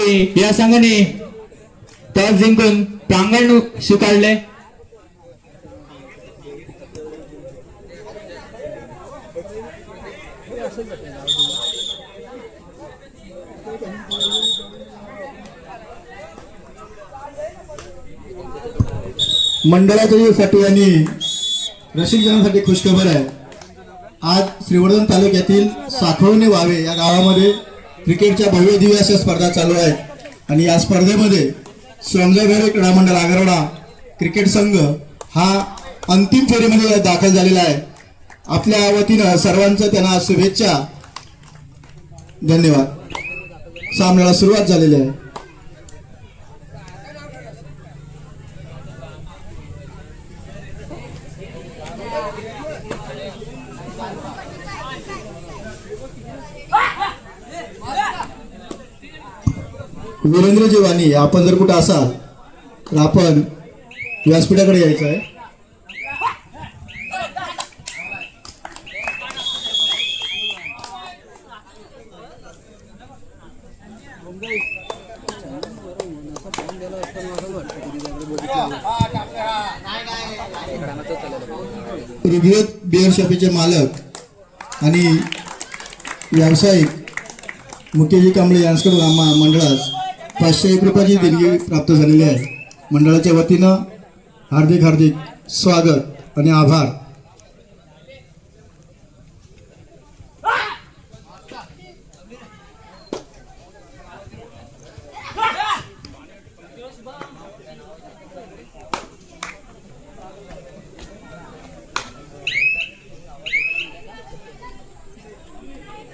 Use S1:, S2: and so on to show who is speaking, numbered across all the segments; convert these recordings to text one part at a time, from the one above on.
S1: या संघाने टॉस जिंकून प्रांगण स्वीकारले.
S2: मंडळाच्या आणि रसिकजनांसाठी खुशखबर आहे. आज श्रीवर्धन तालुक्यातील साखवणे वावे या गावामध्ये क्रिकेटच्या भव्य दिव्य अशा स्पर्धा चालू आहेत. आणि या स्पर्धेमध्ये सोमजाभैरव क्रीडा मंडळ आगरवडा क्रिकेट संघ हा अंतिम फेरीमध्ये दाखल झालेला आहे. आपल्या वतीनं सर्वांचं त्यांना शुभेच्छा. धन्यवाद. सामन्याला सुरुवात झालेली आहे. वीरेंद्रजी वाणी आपण जर कुठं असाल तर आपण व्यासपीठाकडे यायचं आहे. ऋग्वेद बिअर शॉपीचे मालक आणि व्यावसायिक मुकेजी कांबळे यांच्याकडून आम्हा मंडळास पाचशे एक रुपयाची देणगी प्राप्त झालेली आहे. मंडळाच्या वतीनं हार्दिक हार्दिक स्वागत आणि आभार.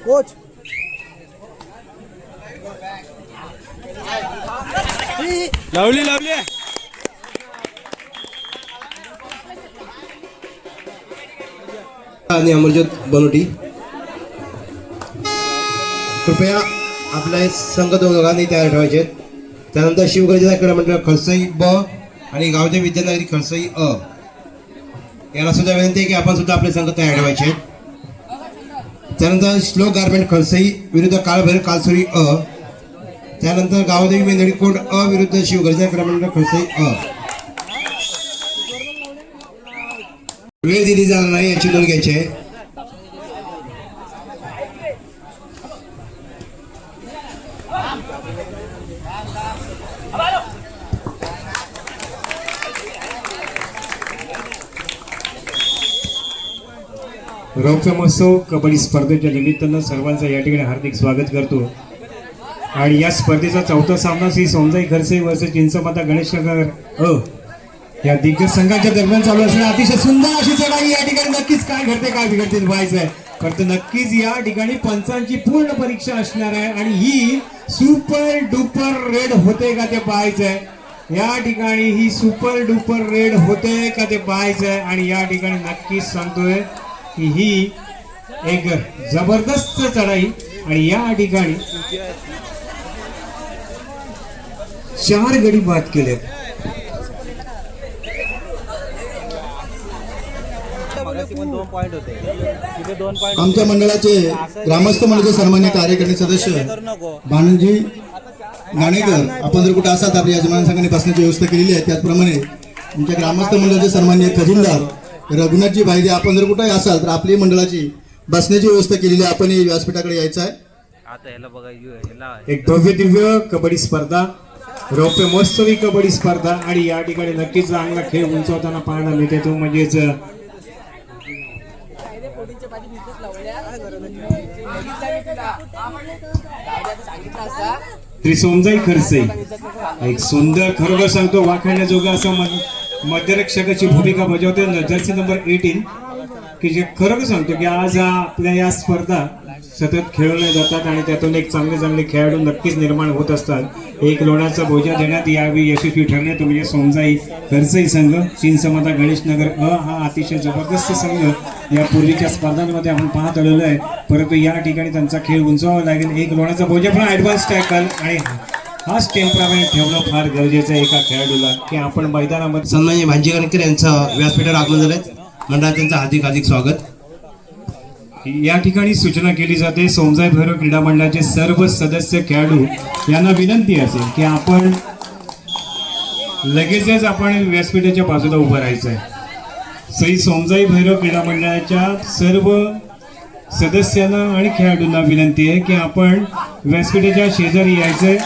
S3: कोच.
S4: लावली लावली.
S5: आणि अमरजोत बनोटी. कृपया आपला संघ दोघांनी तयार ठेवायचे त्यानंतर शिवगर्जेचा क्रीडा मंडळ खडसई ब आणि गावचे विद्यानगरी खडसई अ. याला सुद्धा विनंती आहे की आपण सुद्धा आपले संघ तयार ठेवायचे त्यानंतर श्लोक गारमेंट खडसई विरुद्ध काळभैर कालसुरी अ. त्यानंतर गावदेवी मेंदडी अ विरुद्ध शिवगर्जा क्रमांक मंडळ अ. वेळ दिली जाणार नाही याची नोंद घ्यायची आहे.
S4: रौप्य महोत्सव कबड्डी स्पर्धेच्या निमित्तानं सर्वांचं या ठिकाणी हार्दिक स्वागत करतो. आणि या स्पर्धेचा चौथा सामना श्री सोमजाई खरसे वर्ष चिंचमाता गणेशनगर अ या दिग्गज संघाच्या दरम्यान चालू असणारी अतिशय सुंदर अशी चढाई या ठिकाणी नक्कीच काय घडते काय बिघडते व्हायचं आहे परंतु नक्कीच या ठिकाणी पंचांची पूर्ण परीक्षा असणार आहे आणि ही सुपर डुपर रेड होते का ते पाहायचं आहे या ठिकाणी ही सुपर डुपर रेड होते का ते पाहायचं आहे आणि या ठिकाणी नक्कीच सांगतोय की ही एक जबरदस्त चढाई आणि या ठिकाणी चार गडी बाद केले.
S2: आमच्या मंडळाचे ग्रामस्थ मंडळाचे सन्मान्य कार्यकारी सदस्य भानजी गाणेकर आपण जर कुठं असाल तर आपल्या यजमान संघाने बसण्याची व्यवस्था केलेली आहे. त्याचप्रमाणे आमच्या ग्रामस्थ मंडळाचे सन्मान्य खजिनदार रघुनाथजी भाईदे आपण जर कुठे असाल तर आपली मंडळाची बसण्याची व्यवस्था केलेली आहे. आपण व्यासपीठाकडे यायचं आहे.
S4: एक भव्य दिव्य कबड्डी स्पर्धा रौप्य महोत्सवी कबड्डी स्पर्धा आणि या ठिकाणी नक्कीच चांगला खेळ उंचवताना पाहायला मिळते. तो म्हणजेच श्री खर्च खरसे एक सुंदर खरोखर सांगतो वाखाण्याजोगा असं मध- मध्यरक्षकाची भूमिका बजावते. जर्सी नंबर एटीन की जे खरं सांगतो की आज हा आपल्या या स्पर्धा सतत खेळवल्या जातात आणि त्यातून एक चांगले चांगले खेळाडू नक्कीच निर्माण होत असतात. एक लोणाचा बोजा देण्यात यावी यशस्वी ठरण्यात म्हणजे सोमजाई खर्चई संघ चीन समाधा गणेशनगर अ हा अतिशय जबरदस्त संघ या पूर्वीच्या स्पर्धांमध्ये आपण पाहत आलेलो आहे. परंतु या ठिकाणी त्यांचा खेळ उंचावा लागेल. एक लोणाचा बोजा पण ऍडव्हान्स टॅकल आणि हाच टेम्परामेंट ठेवणं फार गरजेचं आहे एका खेळाडूला की आपण मैदानामध्ये
S5: सन्मान्य भांजी गणकर यांचं व्यासपीठावर आगमन झालंय. मंडळात त्यांचं हार्दिक हार्दिक स्वागत.
S4: या ठिकाणी सूचना केली जाते सोमजाई भैरव क्रीडा मंडळाचे सर्व सदस्य खेळाडू यांना विनंती असेल की आपण लगेचच आपण व्यासपीठाच्या बाजूला उभं राहायचं आहे. श्री सोमजाई भैरव क्रीडा मंडळाच्या सर्व सदस्यांना आणि खेळाडूंना विनंती आहे की आपण व्यासपीठाच्या शेजारी यायचंय.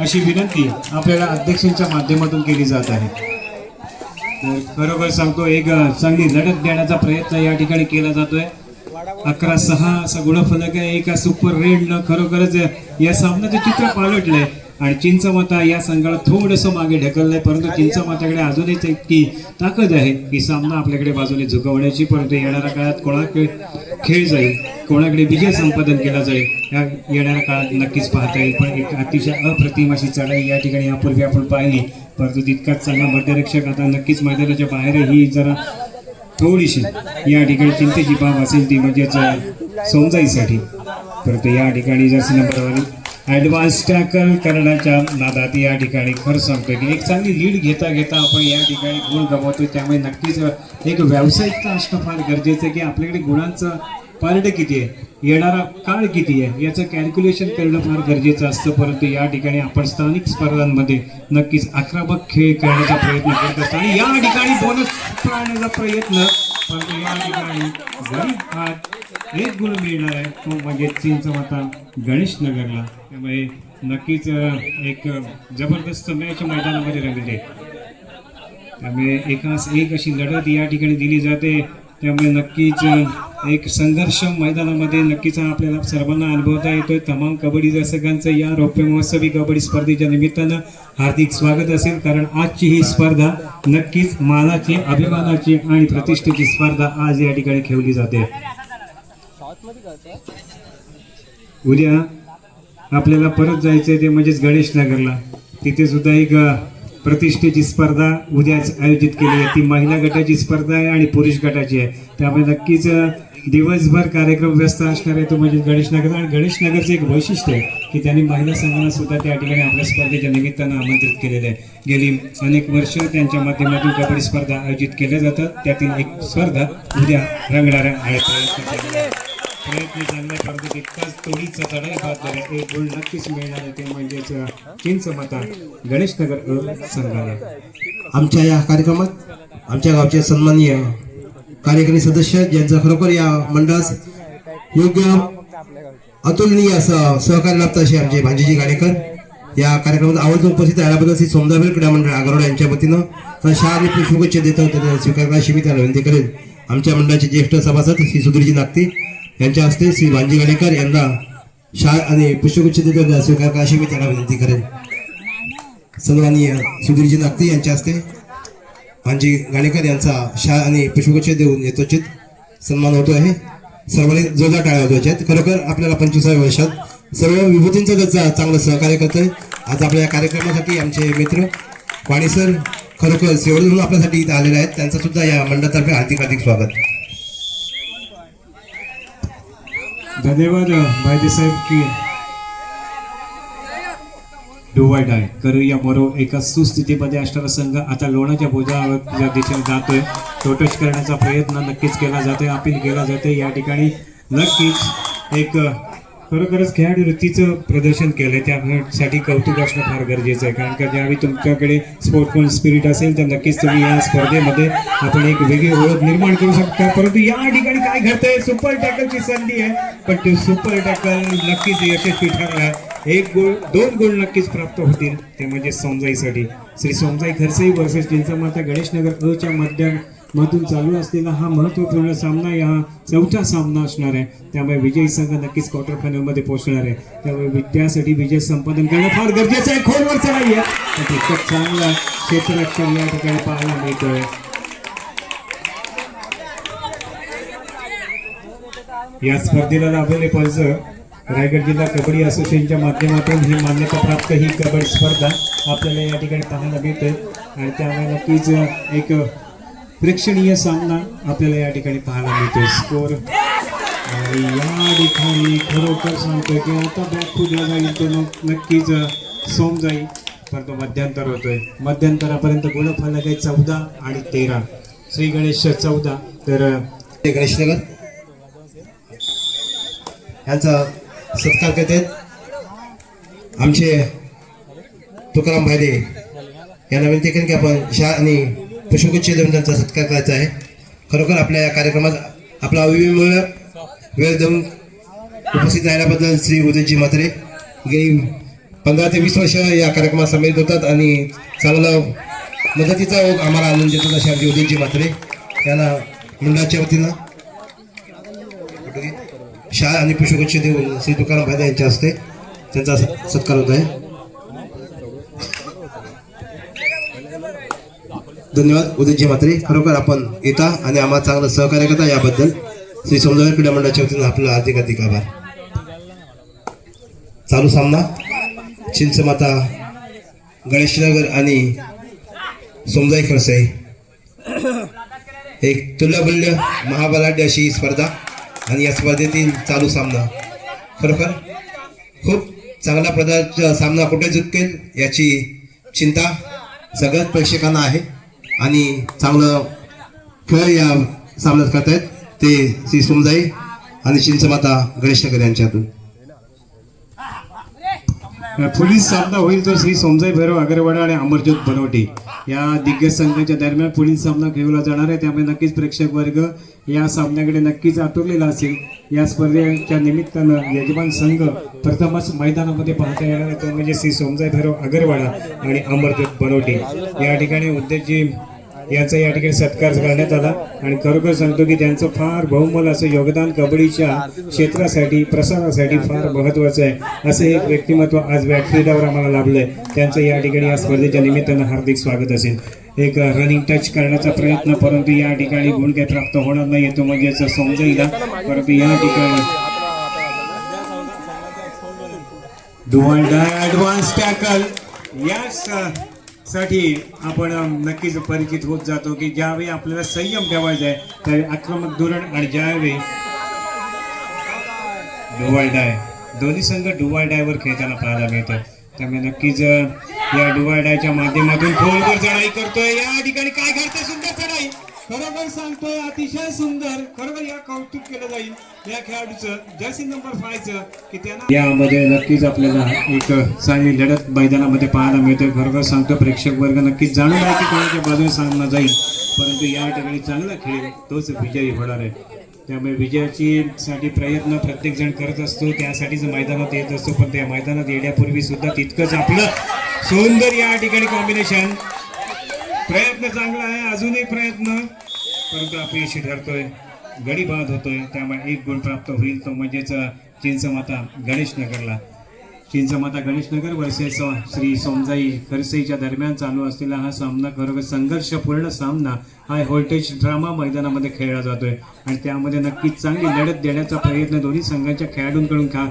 S4: अशी विनंती आपल्याला अध्यक्षांच्या माध्यमातून केली जात आहे. तर खरोखर सांगतो एक चांगली लढत देण्याचा प्रयत्न या ठिकाणी केला जातोय. अकरा सहा असा गुणफलक आहे एका सुपर रेडनं खरोखरच या सामन्याचं चित्र पालटलंय. आणि चिंचमाता या संघाला थोडंसं मागे ढकललंय परंतु चिंचमाताकडे अजूनही इतकी ताकद आहे की सामना आपल्याकडे बाजूने झुकवण्याची परंतु येणाऱ्या काळात कोणाकडे खेळ जाईल कोणाकडे विजय संपादन केला जाईल या येणाऱ्या काळात नक्कीच पाहता येईल. पण एक अतिशय अप्रतिम अशी चढाई या ठिकाणी यापूर्वी आपण पाहिली. परंतु तितकाच चांगला मध्यरक्षक आता नक्कीच मैदानाच्या बाहेरही जरा थोडीशी या ठिकाणी चिंतेची बाब असेल ती म्हणजेच सोमजाईसाठी. परंतु या ठिकाणी जर्सी नंबरवाली ॲडव्हान्स टॅकल करण्याच्या नादात या ठिकाणी खरं सांगतोय की एक चांगली लीड घेता घेता आपण या ठिकाणी गुण गमावतोय. त्यामुळे नक्कीच एक व्यावसायिकता असणं फार गरजेचं आहे की आपल्याकडे गुणांचं पारडं किती आहे? येणारा काळ किती आहे? याचं कॅल्क्युलेशन करणं फार गरजेचं असतं. परंतु या ठिकाणी आपण स्थानिक स्पर्धांमध्ये नक्कीच आक्रमक खेळ करण्याचा प्रयत्न करत असतो. आणि या ठिकाणी बोनस पाळण्याचा प्रयत्न परंतु या ठिकाणी गरीब हात एक गुण मिळणार आहे. तो म्हणजे चिंचवता माता गणेश नगरला त्यामुळे नक्कीच एक जबरदस्त मॅच मैदानामध्ये रंगली त्यामुळे एकास एक अशी लढत या ठिकाणी दिली जाते. त्यामुळे नक्कीच एक संघर्ष मैदानामध्ये नक्कीच आपल्याला सर्वांना अनुभवता येतोय. तमाम कबड्डी दर्शकांचं या रौप्य महोत्सवी कबड्डी स्पर्धेच्या निमित्तानं हार्दिक स्वागत असेल. कारण आजची ही स्पर्धा नक्कीच मानाची अभिमानाची आणि प्रतिष्ठेची स्पर्धा आज या ठिकाणी खेळली जाते. उद्या आपल्याला परत जायचं आहे ते म्हणजेच गणेश नगरला. तिथे सुद्धा एक प्रतिष्ठेची स्पर्धा उद्याच आयोजित केली आहे. ती महिला गटाची स्पर्धा आहे आणि पुरुष गटाची आहे. त्यामुळे नक्कीच दिवसभर कार्यक्रम व्यस्त असणार आहे तो म्हणजे गणेश नगर. आणि गणेश नगरचं एक वैशिष्ट्य आहे की त्यांनी महिला संघाला सुद्धा त्या ठिकाणी आपल्या स्पर्धेच्या निमित्तानं आमंत्रित केलेलं आहे. गेली अनेक वर्ष त्यांच्या माध्यमातून कबड्डी स्पर्धा आयोजित केल्या जातात त्यातील एक स्पर्धा उद्या रंगणाऱ्या आहेत. प्रयत्न चांगला करतो तितकाच तोडीचा चढाई बाद झाला एक गुण नक्कीच मिळणार. आहे ते म्हणजेच चिंच मता गणेश नगर संघाला
S5: आमच्या या कार्यक्रमात आमच्या गावचे सन्माननीय कार्यकारी सदस्य ज्यांचा खरोखर या मंडळास योग्य अतुलनीय असं सहकार्य लाभतं असे आमचे भांजीजी गाडेकर या कार्यक्रमात आवर्जून उपस्थित राहिल्याबद्दल श्री सोमदाबेल क्रीडा मंडळ आगरोडा यांच्या वतीनं तर शाळा शुभेच्छा देतो. त्यांना स्वीकार मी त्याला विनंती करेन. आमच्या मंडळाचे ज्येष्ठ सभासद श्री सुधीरजी नागती यांच्या हस्ते श्री भांजी गाडेकर यांना शाळा आणि पुष्पगुच्छ स्वीकार करा अशी मी त्यांना विनंती करेन. सन्माननीय सुधीरजी नागते यांच्या हस्ते भांजी गाणेकर यांचा शाळा आणि पुष्पगुच्छ देऊन यथोचित सन्मान होतो आहे. सर्वांनी जोरदार टाळ्या होतो आहेत. खरोखर आपल्याला पंचवीसाव्या वर्षात सर्व विभूतींचं त्याचा चांगलं सहकार्य करतोय. आज आपल्या या कार्यक्रमासाठी आमचे मित्र वाणी सर खरोखर सेवडून आपल्यासाठी इथं आलेले आहेत. त्यांचं सुद्धा या मंडळातर्फे हार्दिक हार्दिक स्वागत.
S4: धन्यवाद भाईदे साहेब की डुवाय डाय करू या बरोबर एका सुस्थितीमध्ये असणारा संघ आता लोणाच्या भोजाच्या दिशेने जातोय. टोटश करण्याचा प्रयत्न नक्कीच केला जातोय अपील केला जातोय. या ठिकाणी नक्कीच एक खरोखरच खेळाडू वृत्तीचं प्रदर्शन केलंय. त्यासाठी कौतुक असणं फार गरजेचं आहे. कारण का ज्यावेळी तुमच्याकडे स्पोर्ट्समन स्पिरिट असेल तर नक्कीच तुम्ही या स्पर्धेमध्ये आपण एक वेगळी ओळख निर्माण करू शकता. परंतु या ठिकाणी काय घडतंय? सुपर टॅकलची संधी आहे. पण ते सुपर टॅकल नक्कीच यशस्वी ठरणार. एक गोल दोन गोल नक्कीच प्राप्त होतील. ते म्हणजे सोमजाईसाठी. श्री सोमजाई खरसाई वर्सेस चिंचमाता गणेशनगर अच्या मध्यम मधून चालू असलेला हा महत्त्वपूर्ण सामना या चौथा सामना असणार आहे. त्यामुळे विजयी संघ नक्कीच क्वार्टर फायनलमध्ये पोहोचणार आहे. त्यामुळे त्यासाठी विजय संपादन करणं फार गरजेचं आहे. खोलवरचं नाही आहे इतकं चांगला क्षेत्ररक्षण या ठिकाणी पाहायला मिळतोय. या स्पर्धेला लाभलेले पंच रायगड जिल्हा कबड्डी असोसिएशनच्या माध्यमातून ही मान्यता प्राप्त ही कबड्डी स्पर्धा आपल्याला या ठिकाणी पाहायला मिळते आणि त्यामुळे नक्कीच एक प्रेक्षणीय सामना आपल्याला या ठिकाणी पाहायला मिळतो स्कोर आणि या ठिकाणी खरोखर सांगतोय की आता बॅग फुटला जाईल तो नक्कीच सोम जाईल. परंतु तो मध्यंतर होतोय. मध्यंतरापर्यंत गुणफलक आहे चौदा आणि तेरा. श्री गणेश चौदा. तर
S5: गणेशनगर यांचा सत्कार करते. आमचे तुकाराम भायदे यांना विनंती करेन की आपण शाह आणि पुष्पगुच्छ देऊन त्यांचा सत्कार करायचा आहे. खरोखर आपल्या या कार्यक्रमात आपला अविमय वेळ देऊन उपस्थित राहिल्याबद्दल श्री उदयजी म्हात्रे. गेली पंधरा ते वीस वर्ष या कार्यक्रमात सामील होतात आणि चांगलं मदतीचा ओघ आम्हाला आनंद देतात असे आमचे उदयजी म्हात्रे. यांना मंडळाच्या वतीनं शाळा आणि पुष्पगुच्छ देऊन श्री तुकाराम भायदे यांच्या हस्ते त्यांचा सत्कार होत आहे. धन्यवाद. उदयजी म्हात्रे खरोखर आपण येता आणि आम्हाला चांगलं सहकार्य करता याबद्दल. श्री समजावर क्रीडा मंडळाच्या वतीनं आपला हार्दिक हार्दिक आभार. चालू सामना. चिंचमाता गणेशनगर आणि सोमजाई खडसाई एक तुल्यबल्य महाबलाढ्य अशी स्पर्धा आणि या स्पर्धेतील चालू सामना. खरोखर खूप चांगल्या प्रकारचा सामना कुठे जिंकेल याची चिंता सगळ्याच प्रेक्षकांना आहे. आणि चांगलं खेळ या सामन्यात करतायत ते श्री सोमजाई आणि चिंचमाता गणेशनगर यांच्यातून.
S4: पोलीस सामना होईल तर श्री सोमजाई भैरव अगरवाडा आणि अमरज्योत बनवटे या दिग्गज संघाच्या दरम्यान पोलीस सामना खेळला जाणार आहे. त्यामुळे नक्कीच प्रेक्षक वर्ग या सामन्याकडे नक्कीच आतुरलेला असेल. या स्पर्धेच्या निमित्तानं यजमान संघ प्रथमच मैदानामध्ये पाहता येणार तो म्हणजे श्री सोमजाय भैरव अगरवाडा आणि अमरदेव बनोटे. या ठिकाणी उद्योगजी यांचा या ठिकाणी सत्कार करण्यात आला. आणि खरोखर सांगतो की त्यांचं फार बहुमोल असं योगदान कबड्डीच्या क्षेत्रासाठी प्रसारासाठी फार महत्त्वाचं आहे. असं एक व्यक्तिमत्व आज व्यासपीठावर आम्हाला लाभलंय. त्यांचं या ठिकाणी या स्पर्धेच्या निमित्तानं हार्दिक स्वागत असेल. एक रनिंग टच करण्याचा प्रयत्न परंतु या ठिकाणी गुण काही प्राप्त होणार नाही तो म्हणजे याचं समजेल परंतु या ठिकाणी डुअल ॲडव्हान्स टॅकल याच साठी आपण नक्कीच परिचित होत जातो की ज्यावेळी आपल्याला संयम ठेवायचा आहे त्यावेळी आक्रमक धोरण आणि ज्यावेळी डुवाल डाय दोन्ही संघ डुवाल डायवर खेळताना पाहायला मिळतात त्यामुळे नक्कीच या डुवाल माध्यमातून खोलवर चढाई करतोय. या ठिकाणी काय घडते सुंदर चढाई? खरोखर सांगतोय अतिशय सुंदर. खरोखर या कौतुक केलं जाईल या खेळाडूचं. जर्सी नंबर फायचं की त्यांना यामध्ये नक्कीच आपल्याला एक चांगली लढत मैदानामध्ये पाहायला मिळते खरोखर सांगतो प्रेक्षक वर्ग नक्कीच जाणून आहे की कोणाच्या बाजूने सामना जाईल. परंतु या ठिकाणी चांगला खेळ तोच विजयी होणार आहे. त्यामुळे विजयाची साठी प्रयत्न प्रत्येक जण करत असतो. त्यासाठीच मैदानात येत असतो. पण त्या मैदानात येण्यापूर्वी सुद्धा तितकंच आपलं सौंदर्य या ठिकाणी कॉम्बिनेशन प्रयत्न चांगला आहे. अजूनही प्रयत्न. परंतु अपयशी ठरतोय. गडी बाद होतोय. त्यामुळे एक गुण प्राप्त होईल. तो म्हणजेच चिंचमाता गणेशनगरला. चिंचमाता गणेशनगर वर्सेस श्री सोमजाई खरसेच्या दरम्यान चालू असलेला हा सामना खरोखर संघर्षपूर्ण सामना हा व्होल्टेज ड्रामा मैदानामध्ये खेळला जातोय. आणि त्यामध्ये नक्कीच चांगली लढत देण्याचा प्रयत्न दोन्ही संघांच्या खेळाडूंकडून खा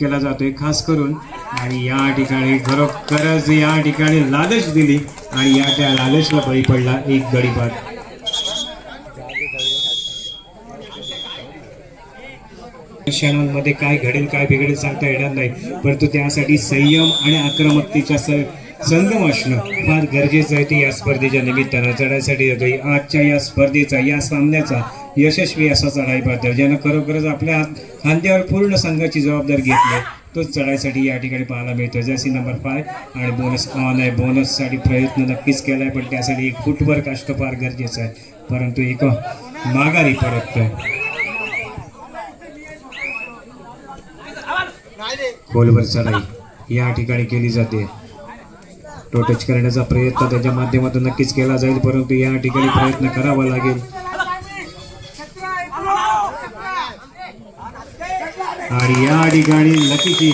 S4: केला जातोय. खास करून आणि या ठिकाणी खरोखरच या ठिकाणी लालच दिली आणि या त्या लालचला बळी पडला एक गडीपार क्षणांमध्ये काय घडेल काय बिघडेल सांगता येणार नाही. परंतु त्यासाठी संयम आणि आक्रमकतेच्या स संगम असणं फार गरजेचं आहे ते या स्पर्धेच्या निमित्तानं. चढायसाठी जातो आजच्या या स्पर्धेचा या सामन्याचा यशस्वी असा चढाईबद्दल ज्यानं खरोखरच आपल्या हात खांद्यावर पूर्ण संघाची जबाबदारी घेतली तोच चढायसाठी या ठिकाणी पाहायला मिळतो जर्सी नंबर फाय आणि बोनस ऑन आहे. बोनससाठी प्रयत्न नक्कीच केला आहे पण त्यासाठी एक फुटवर्क असणं फार गरजेचं आहे. परंतु एक माघारी परत खोलवर चढाई या ठिकाणी केली जाते. तो टच करण्याचा प्रयत्न त्याच्या माध्यमातून नक्कीच केला जाईल परंतु या ठिकाणी प्रयत्न करावा लागेल. आणि या ठिकाणी नक्कीची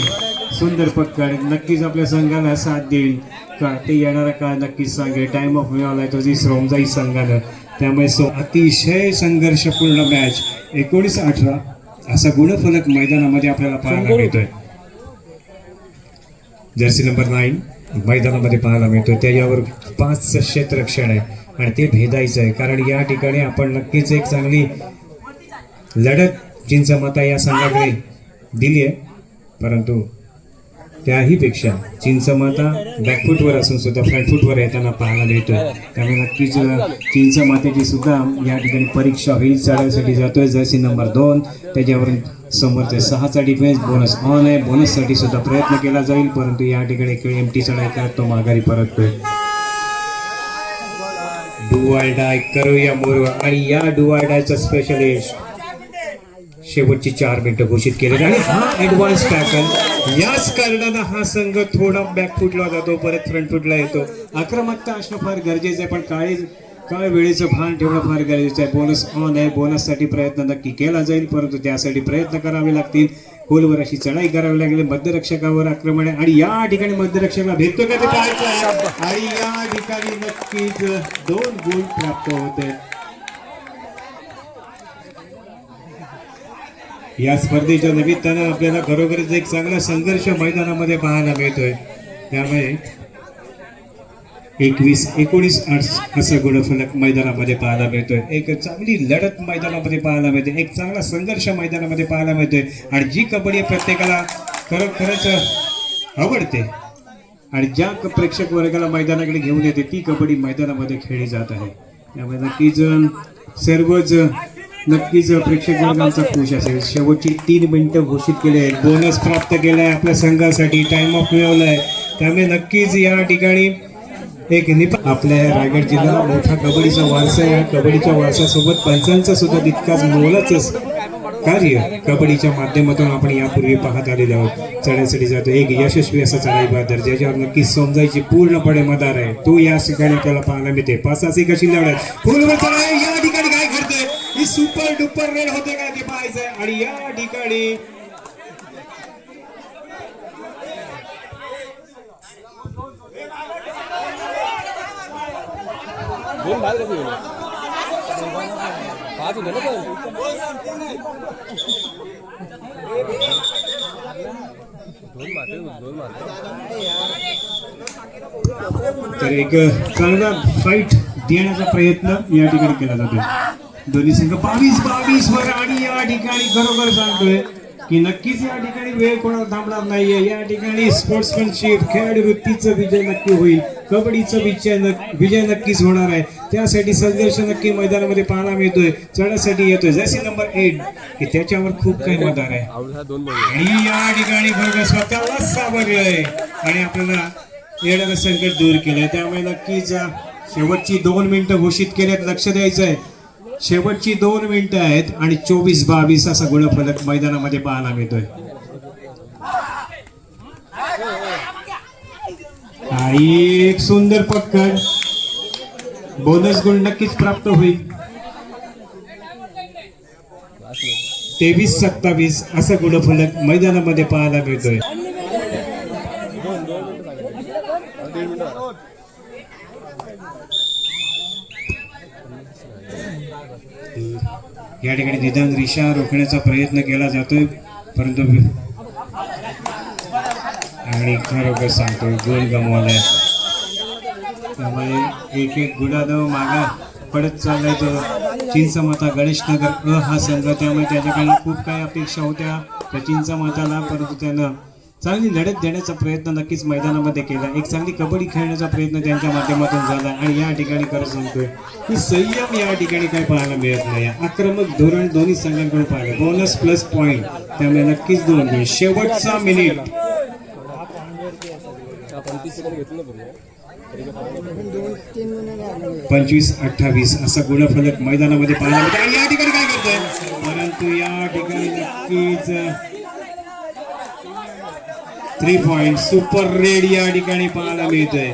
S4: सुंदर पक्कड नक्कीच आपल्या संघाला साथ देईल. का ते येणारा काळ नक्कीच सांगेल. टाइम ऑफ मिळाला तो जी श्रोमजाई संघानं. त्यामुळे सो अतिशय संघर्षपूर्ण मॅच एकोणीस अठरा असा गुणफलक मैदानामध्ये आपल्याला पाहायला मिळतोय. जर्सी नंबर नाईन मैदानामध्ये पाहायला मिळतो त्याच्यावर पाच क्षेत्ररक्षण आहे आणि ते भेदायचं आहे. कारण या ठिकाणी आपण नक्कीच एक चांगली लढत चिंचमाता या संघाकडे दिली आहे. परंतु त्याहीपेक्षा चिंचमाता बॅकफूटवर असून सुद्धा फ्रंटफूटवर येताना पाहायला मिळतोय. त्यामुळे नक्कीच चिंचमातेची सुद्धा या ठिकाणी परीक्षा होईल चढायसाठी जातोय जर्सी नंबर दोन. त्याच्यावरून समोरचे सहाचा डिफेन्स बोनस ऑन आहे. बोनससाठी सुद्धा प्रयत्न केला जाईल परंतु या ठिकाणी एक एम टी चढाई तो माघारी परततोय. डुआय डाय करूया मोरवा आणि या डुआय डायचा स्पेशलिस्ट शेवटची चार मिनिटं घोषित केले आणि हा ऍडव्हान्स टॅकल याच कारणानं हा संघ थोडा बॅक फुटला जातो परत फ्रंट फुटला येतो. आक्रमकता असणं फार गरजेचं आहे पण काळी काय वेळेचं भान ठेवणं फार गरजेचं आहे. बोनस ऑन आहे. बोनससाठी प्रयत्न नक्की केला जाईल परंतु त्यासाठी प्रयत्न करावे लागतील. खोलवर अशी चढाई करावी लागेल. मध्यरक्षकावर आक्रमण आहे. आणि या ठिकाणी मध्यरक्षकाला भेटतो का ते पाहायचं आहे? आणि या ठिकाणी नक्कीच दोन गुण प्राप्त होते. या स्पर्धेच्या निमित्तानं आपल्याला खरोखरच एक चांगला संघर्ष मैदानामध्ये पाहायला मिळतोय. त्यामुळे एकवीस एकोणीस आठ असं गुणफलक मैदानामध्ये पाहायला मिळतोय. एक चांगली लढत मैदानामध्ये पाहायला मिळते. एक चांगला संघर्ष मैदानामध्ये पाहायला मिळतोय. आणि जी कबड्डी प्रत्येकाला खरोखरच आवडते. आणि ज्या प्रेक्षक वर्गाला मैदानाकडे घेऊन येते ती कबड्डी मैदानामध्ये खेळली जात आहे. त्यामुळे नक्कीच सर्वच नक्कीच प्रेक्षक वर्गांचा खुश असेल. शेवटची तीन मिनिटं घोषित केले आहेत. बोनस प्राप्त केला आहे आपल्या संघासाठी. टाइम ऑफ मिळवला आहे त्यामुळे नक्कीच या ठिकाणी एक निप आपल्या रायगड जिल्हा मोठा कबड्डीचा वारसा आहे. या कबड्डीच्या वारसासोबत पंचांचा सुद्धा तितकाच मोलाचंच कार्य कबड्डीच्या माध्यमातून आपण यापूर्वी पाहत आलेलो आहोत. चढाईसाठी जातो. एक यशस्वी असा चढाई बहादर ज्याच्यावर नक्कीच समजायची पूर्णपणे मदार आहे. तो या ठिकाणी आपल्याला पाहायला मिळते. पाच अशी लढत फुलवर चढाई. या ठिकाणी काय करतोय ही सुपर डुपर रेड होते का ते पाहायचंय. आणि या ठिकाणी
S3: दोन बाहेर कसं गेले पाच होते ना पण दोन
S4: तर एक चांगला फाईट देण्याचा प्रयत्न या ठिकाणी केला जातो दोन्ही संघ बावीस बावीस वर आणि या ठिकाणी खरोखर सांगतोय की नक्कीच या ठिकाणी वेळ कोणाला थांबणार नाहीये. या ठिकाणी स्पोर्ट्समॅनशिप खेळ वृत्तीचं विजय नक्की होईल. कबड्डीचं विजय विजय नक्कीच होणार आहे. त्यासाठी संघर्ष नक्की मैदानामध्ये पाहायला मिळतोय. चढण्यासाठी येतोय. जसे नंबर एट की त्याच्यावर खूप काही मदार आहे. आणि या ठिकाणी खरोखर स्वतःलाच सावरलंय. आणि आपल्याला येणारं संकट दूर केलंय. त्यामुळे नक्कीच शेवटची दोन मिनिटं घोषित केल्यात. लक्ष द्यायचं आहे शेवटची दोन मिनिटं आहेत आणि चोवीस बावीस असा गुणफलक मैदानामध्ये पाहायला मिळतोय. एक सुंदर पक्कड. बोनस गुण नक्कीच प्राप्त होईल. तेवीस सत्तावीस असं गुणफलक मैदानामध्ये पाहायला मिळतोय. या ठिकाणी निदान रिक्षा रोखण्याचा प्रयत्न केला जातोय. परंतु आणि खरोखर सांगतो गोल गमवलाय. त्यामुळे एक एक गुणानं मागा पडत चाललाय तो. चिंचमाता गणेशनगर अ हा संघ त्यामुळे त्याच्याकडे खूप काही अपेक्षा होत्या. त्या चिंचमाताला परंतु त्यानं चांगली लढत देण्याचा प्रयत्न नक्कीच मैदानामध्ये केला. एक चांगली कबड्डी खेळण्याचा प्रयत्न त्यांच्या माध्यमातून झाला आणि या ठिकाणी खरं सांगतोय की संयम या ठिकाणी काय पाहायला मिळत नाही. आक्रमक धोरण दोन्ही संघांकडून पाहिलं. बोनस प्लस पॉईंट त्यामुळे नक्कीच दोन गुण शेवटचा मिनिट पंचवीस अठ्ठावीस असा गुणफलक मैदानामध्ये पाहायला मिळतो. आणि या ठिकाणी काय करतोय? परंतु या ठिकाणी नक्कीच थ्री पॉइंट सुपर रेड या ठिकाणी पाहायला मिळतंय.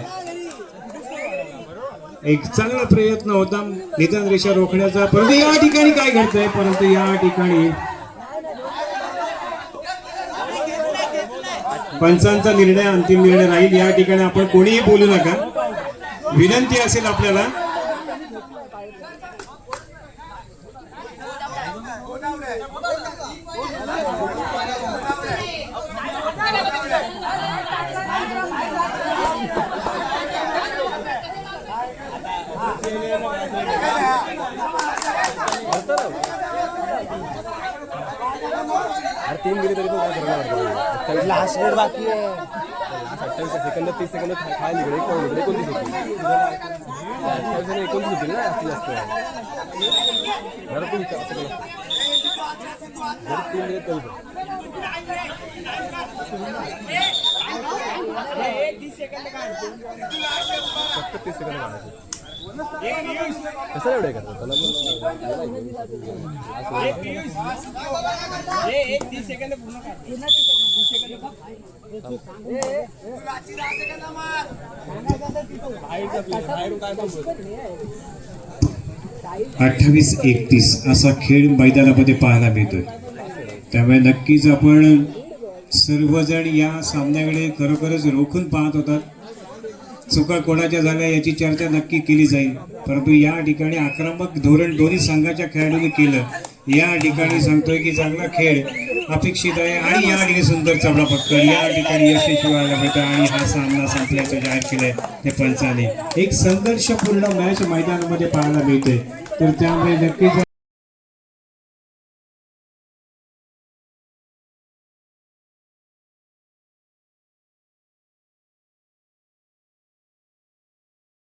S4: एक चांगला प्रयत्न होता निदान रेषा रोखण्याचा. परंतु या ठिकाणी काय घडतंय? परंतु या ठिकाणी पंचांचा निर्णय अंतिम निर्णय राहील. या ठिकाणी आपण कोणीही बोलू नका. विनंती असेल आपल्याला
S3: तीन गेले तरी पण काय करणार लास्ट रेट बाकी आहे लास्ट अठ्ठावीस सेकंद तीस सेकंद एकोणतीस होती अठ्ठावीस आणि एकोणतीस ना जास्तीत जास्त जरा तू विचार असं केलं. जर तीन गेले तरी पण. फक्त तीस सेकंद काढायचे कसं एवढे करतात
S4: अठ्ठावीस एकतीस असा खेळ मैदानामध्ये पाहायला मिळतोय त्यामुळे नक्कीच आपण सर्वजण या सामन्याकडे खरोखरच रोखून पाहत होतात चुका कोणाच्या झाल्या याची चर्चा नक्की केली जाईल. परंतु या ठिकाणी आक्रमक धोरण दोन्ही संघाच्या खेळाडूंनी केलं. या ठिकाणी सांगतोय की चांगला खेळ अपेक्षित आहे आणि या ठिकाणी सुंदर चपडा पटकन या ठिकाणी यशस्वी व्हायला मिळतं आणि हा सामना संपल्याचं जाहीर केलंय ते पंचाने एक संघर्षपूर्ण मॅच मैदानामध्ये पाहायला मिळते तर त्यामुळे नक्कीच